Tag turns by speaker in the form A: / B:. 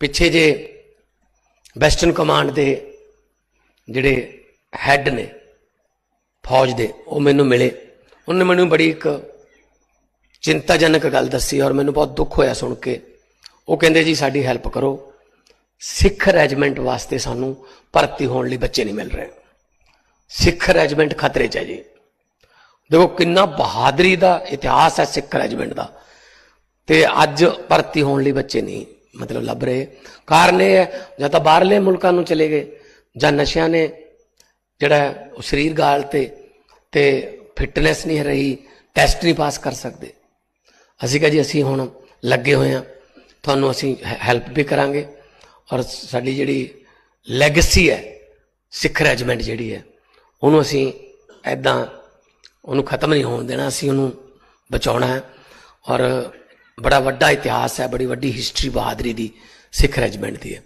A: ਪਿੱਛੇ ਜੇ western command ਦੇ ਜਿਹੜੇ ਹੈੱਡ ਨੇ ਫੌਜ ਦੇ, ਉਹ ਮੈਨੂੰ ਮਿਲੇ। ਉਹਨੇ ਮੈਨੂੰ ਬੜੀ ਇੱਕ ਚਿੰਤਾਜਨਕ ਗੱਲ ਦੱਸੀ ਔਰ ਮੈਨੂੰ ਬਹੁਤ ਦੁੱਖ ਹੋਇਆ ਸੁਣ ਕੇ। ਉਹ ਕਹਿੰਦੇ, ਜੀ, ਸਾਡੀ ਹੈਲਪ ਕਰੋ। ਸਿੱਖ ਰੈਜੀਮੈਂਟ ਵਾਸਤੇ ਸਾਨੂੰ ਭਰਤੀ ਹੋਣ ਲਈ ਬੱਚੇ ਨਹੀਂ ਮਿਲ ਰਹੇ। ਸਿੱਖ ਰੈਜੀਮੈਂਟ ਖਤਰੇ 'ਚ ਹੈ ਜੀ। ਦੇਖੋ, ਕਿੰਨਾ ਬਹਾਦਰੀ ਦਾ ਇਤਿਹਾਸ ਹੈ ਸਿੱਖ ਰੈਜੀਮੈਂਟ ਦਾ। ਤੇ ਅੱਜ ਭਰਤੀ ਹੋਣ ਲਈ ਬੱਚੇ ਨਹੀਂ। ਮਤਲਬ ਲੱਭ ਰਹੇ। ਕਾਰਨ ਇਹ ਹੈ, ਜਾਂ ਤਾਂ ਬਾਹਰਲੇ ਮੁਲਕਾਂ ਨੂੰ ਚਲੇ ਗਏ, ਜਾਂ ਨਸ਼ਿਆਂ ਨੇ ਜਿਹੜਾ ਉਹ ਸਰੀਰ ਗਾਲ ਤੇ ਤੇ ਫਿਟਨੈਸ ਨਹੀਂ ਰਹੀ, ਟੈਸਟ ਨਹੀਂ ਪਾਸ ਕਰ ਸਕਦੇ। ਅਸੀਂ ਕਹਾਂ ਜੀ, ਅਸੀਂ ਹੁਣ ਲੱਗੇ ਹੋਏ ਹਾਂ, ਤੁਹਾਨੂੰ ਅਸੀਂ ਹੈਲਪ ਵੀ ਕਰਾਂਗੇ। ਔਰ ਸਾਡੀ ਜਿਹੜੀ ਲੈਗੇਸੀ ਹੈ, ਸਿੱਖ ਰੈਜੀਮੈਂਟ ਜਿਹੜੀ ਹੈ, ਉਹਨੂੰ ਅਸੀਂ ਐਦਾਂ ਉਹਨੂੰ ਖਤਮ ਨਹੀਂ ਹੋਣ ਦੇਣਾ, ਅਸੀਂ ਉਹਨੂੰ ਬਚਾਉਣਾ ਹੈ। ਔਰ ਬੜਾ ਵੱਡਾ ਇਤਿਹਾਸ ਹੈ ਬੜੀ ਵੱਡੀ ਹਿਸਟਰੀ ਬਹਾਦਰੀ ਦੀ ਸਿੱਖ ਰੈਜੀਮੈਂਟ ਦੀ ਹੈ।